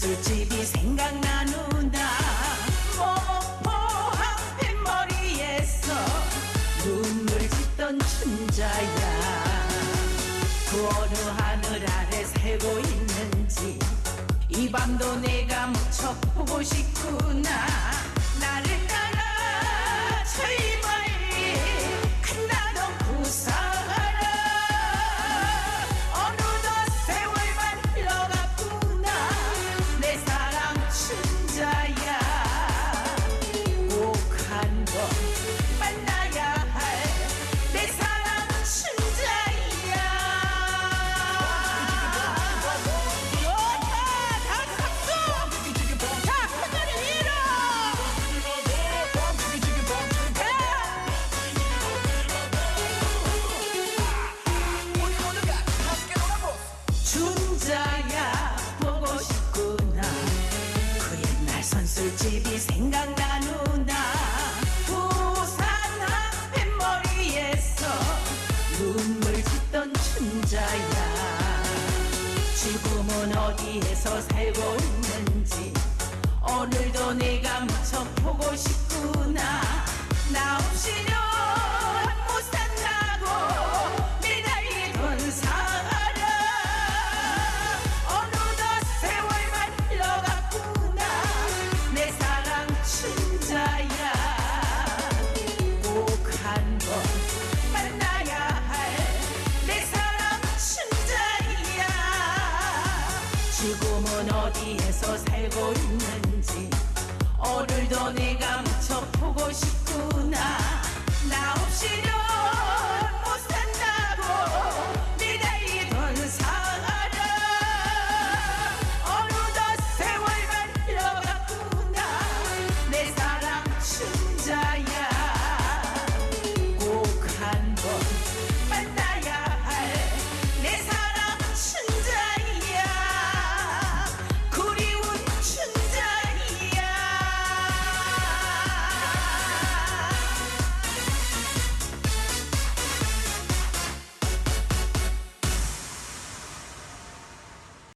술집이 생각나누나 목포 한빛머리에서 눈물 짓던 춘자야. 그 어느 하늘 아래 새고 있는지 이 밤도 내가 무척 보고 싶 지금은 어디에서 살고 있는지. 오늘도 내가 무척 보고 싶구나. 나 없이 지금은 어디에서 살고 있는지. 오늘도 내가 무척 보고 싶어